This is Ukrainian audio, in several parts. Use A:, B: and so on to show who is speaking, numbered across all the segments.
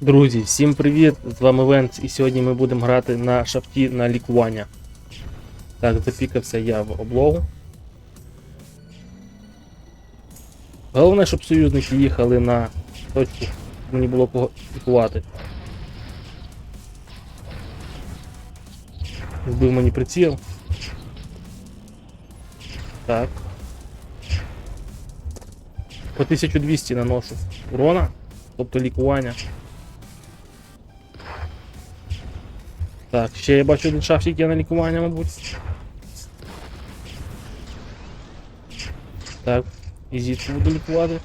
A: Друзі, всім привіт! З вами Венц, і сьогодні ми будемо грати на шафті на лікування. Так, запікався я в облогу. Головне, щоб союзники їхали на точку, щоб мені було кого лікувати. Збив мені приціл. Так. По 1200 наношу урона, тобто лікування. Так, ще я бачу один шафтик є на лікування, мабуть. Так, і звідси буду лікувати.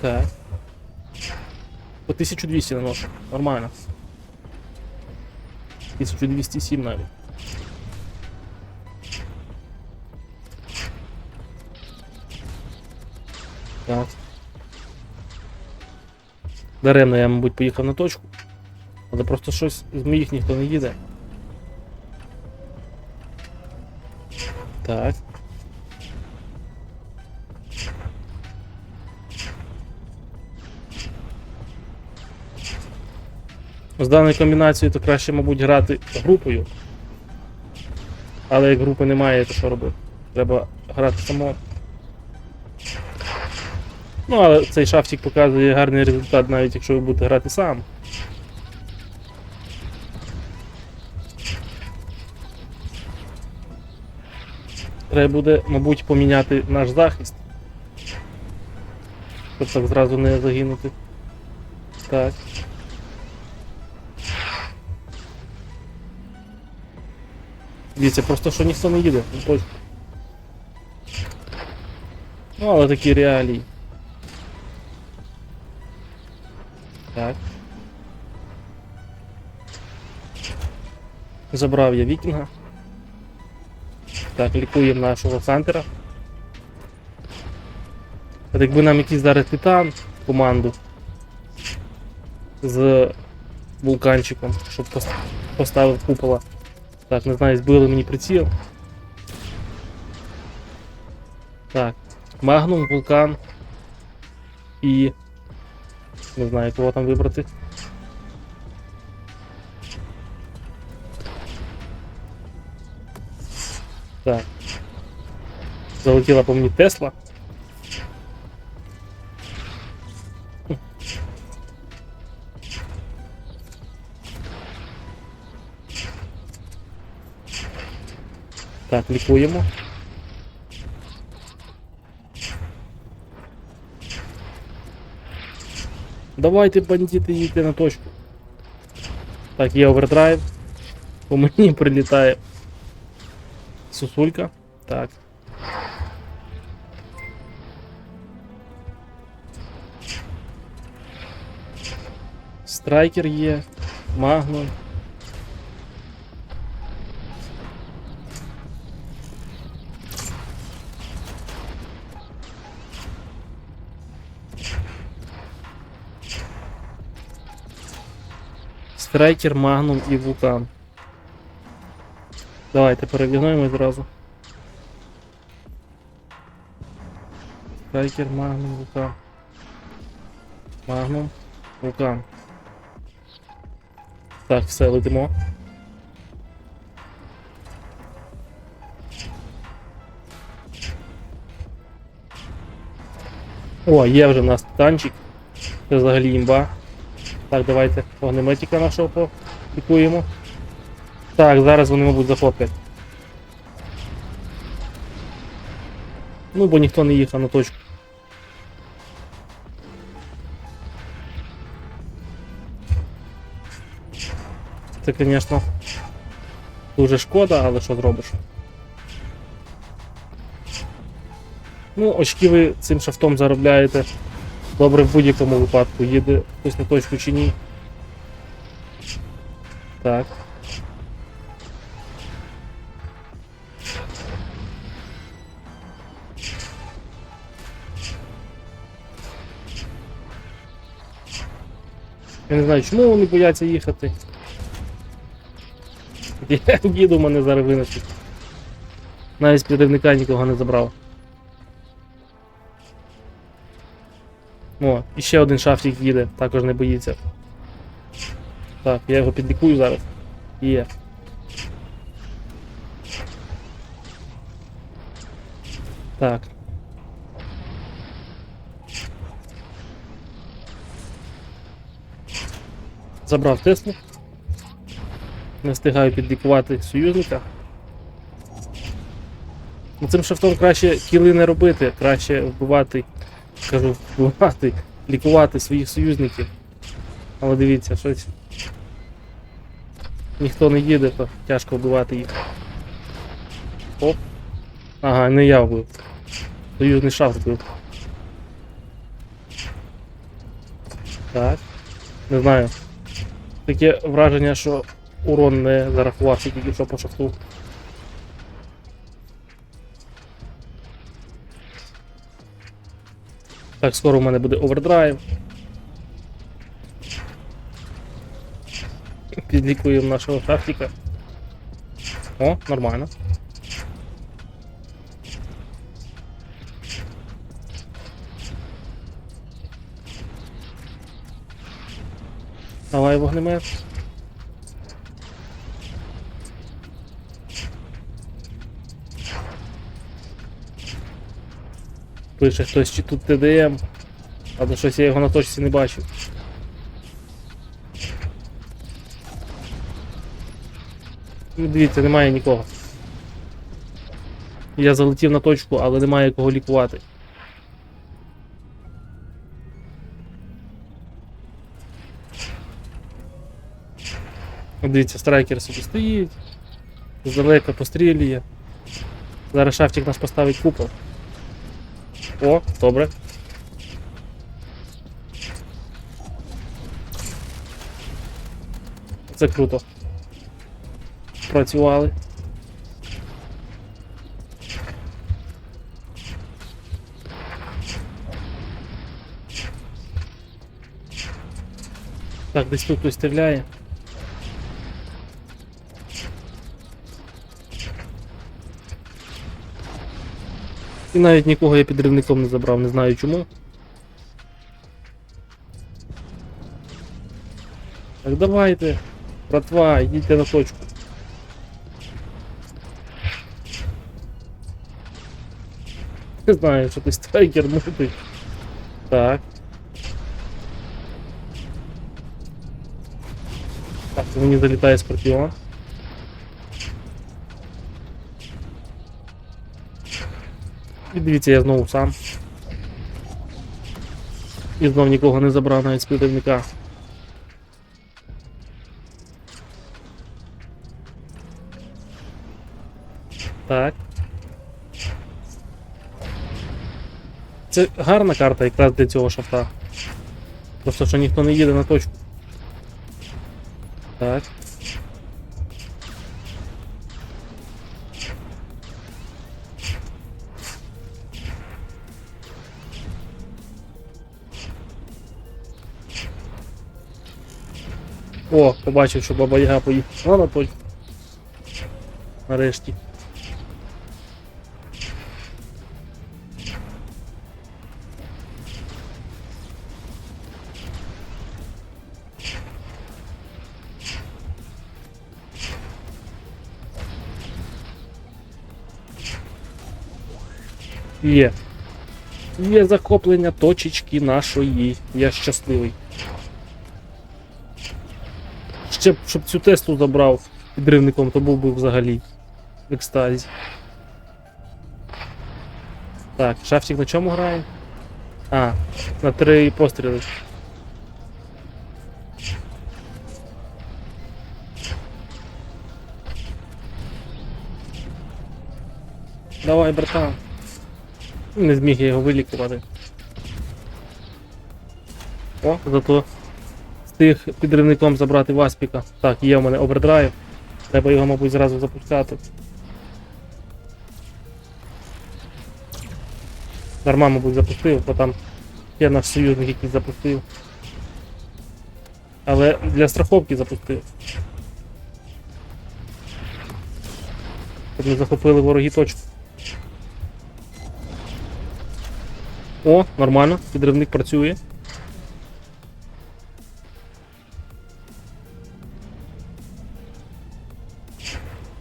A: Так. По 1200 наношу. Нормально. 1207 навіть. Так. Даремно я, мабуть, поїхав на точку. Але просто щось з моїх ніхто не їде. Так. З даною комбінацією то краще, мабуть, грати групою. Але як групи немає, то що робити? Треба грати само. Ну, але цей шафтик показує гарний результат, навіть якщо ви будете грати сам. Треба буде, мабуть, поміняти наш захист. Щоб так зразу не загинути. Так. Дивіться, просто що ніхто не їде. ну. Ну, але такі реалії. Так. Забрав я вікінга. Так, лікуємо нашого Сантера. От якби нам якийсь зараз титан команду з вулканчиком, щоб поставив купола. Так, не знаю, збили мені приціл. Так, Магнум, вулкан і. Не знаю, кого там вибрати. Так. Залетіла по мені Тесла. Так, лікуємо. Давайте, бандити, їдьте на точку. Так, є овердрайв. По мені прилітає сусулька. Так. Страйкер є, Магнум. Страйкер, Магнум і Вулкан. Давайте перевігнуємо зразу. Страйкер, Магнум, Вулкан. Магнум, Вулкан. Так, все, летимо. О, є вже в нас танчик. Це взагалі імба. Так, давайте вогнеметика нашого попікуємо. Так, зараз вони, мабуть, захоплять. Ну, бо ніхто не їхав на точку. Це, звісно, дуже шкода, але що зробиш? Ну, очки ви цим шафтом заробляєте. Добре в будь-якому випадку, їде хтось на точку чи ні. Так. Я не знаю, чому вони бояться їхати. Я їду мене зараз винесуть. Навіть з підривника нікого не забрав. О, і ще один шафтик їде, також не боїться. Так, я його підлікую зараз. Є. Так. Забрав Теслу. Не встигаю підлікувати союзника. Ну, Цим шафтом краще кіли не робити, краще вбивати, кажу, вбивати, лікувати своїх союзників. Але дивіться, щось. Ніхто не їде, то тяжко вбивати їх. Оп. Ага, не я вбив. Союзний шафт вбив. Так. Не знаю. Таке враження, що урон не зарахувався тільки що по шахту. Так, скоро у мене буде овердрайв. Підлікуємо нашого шахтика. О, нормально. Давай вогнемет. Пише хтось чи тут ТДМ. Або щось я його на точці не бачив. Ну, дивіться, немає нікого. Я залетів на точку, але немає кого лікувати. Дивіться, страйкер собі стоїть, здалека пострілює. Зараз шафтик нас поставить купол. О, добре. Це круто. Працювали. Так, десь тут хтось стріляє. І навіть нікого я підривником не забрав, не знаю чому. Так давайте, братва, йдіть на точку. Не знаю, що ти страйкер мутий. Так. Так, це мені залітає скорпіон. І дивіться, я знову сам. І знов нікого не забрав навіть з підривника. Так. Це гарна карта якраз для цього шафта. Просто що ніхто не їде на точку. Так. О, побачив, що баба Яга поїхала точку. Нарешті. Є. Є захоплення точечки нашої. Я щасливий. Ще б, щоб цю Теслу забрав підривником, то був би взагалі в екстазі. Так, шафтик на чому грає? А, на три постріли. Давай, братан. Не зміг я його вилікувати. О, зато встиг підривником забрати Васпіка. Так, є в мене овердрайв. Треба його, мабуть, зразу запускати. Дарма, мабуть, запустив, бо там є наш союзник, який запустив. Але для страховки запустив. Щоб не захопили вороги точку. О, нормально, підривник працює.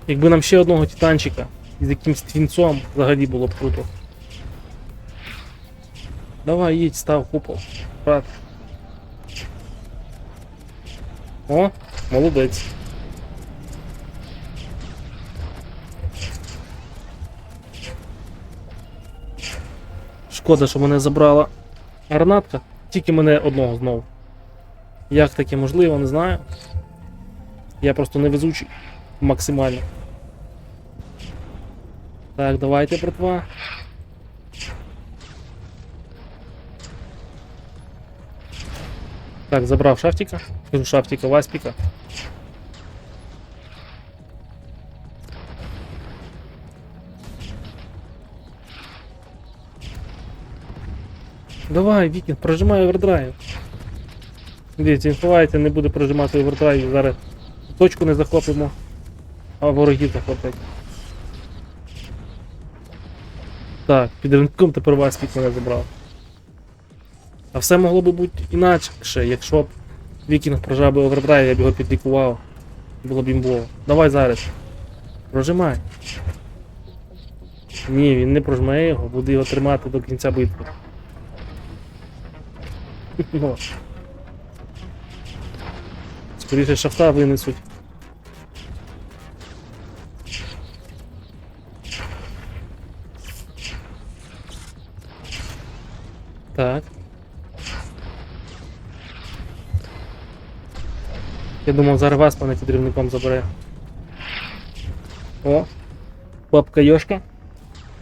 A: Якби нам ще одного титанчика з якимсь твінцом взагалі було б круто. Давай, їдь, став купол. Брат. О, молодець. Шкода, що мене забрала гранатка. Тільки мене одного знову. Як таке можливо, не знаю. Я просто невезучий максимально. Так, давайте, братва. Так, забрав шафтика. Кажу шафтика, васпіка. Давай, Вікінг, прожимай овердрайв. Дивіться, він ховається, не буде прожимати овердрайв. Зараз точку не захопимо, а ворогів захоплять. Так, під ринком тепер Васпік мене забрав. А все могло би бути інакше, якщо б Вікінг прожав би овердрайв, я б його підлікував. Було б імбово. Давай зараз. Прожимай. Ні, він не прожмає його, буде його тримати до кінця битви. Скоріше шафта винесуть. Так. Я думав, зараз вас мене підривником забере. О! Бабка Йошка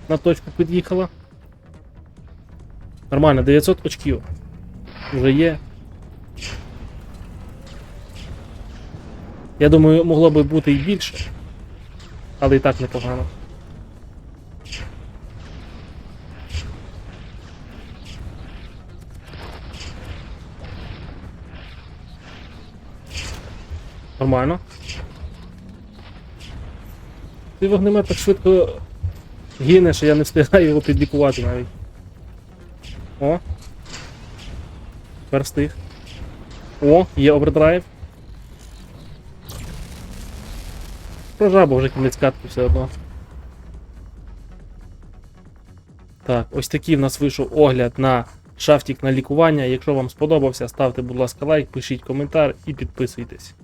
A: на точку під'їхала. Нормально, 900 очків. Вже є. Я думаю, могло би бути і більше. Але і так непогано. Нормально. Ти вогнемет так швидко гине, що я не встигаю його підлікувати навіть. О. Тепер встиг. О, є овердрайв. Прожав, бо вже кінець катки все одно. Так, ось такий в нас вийшов огляд на шафтік на лікування. Якщо вам сподобався, ставте, будь ласка, лайк, пишіть коментар і підписуйтесь.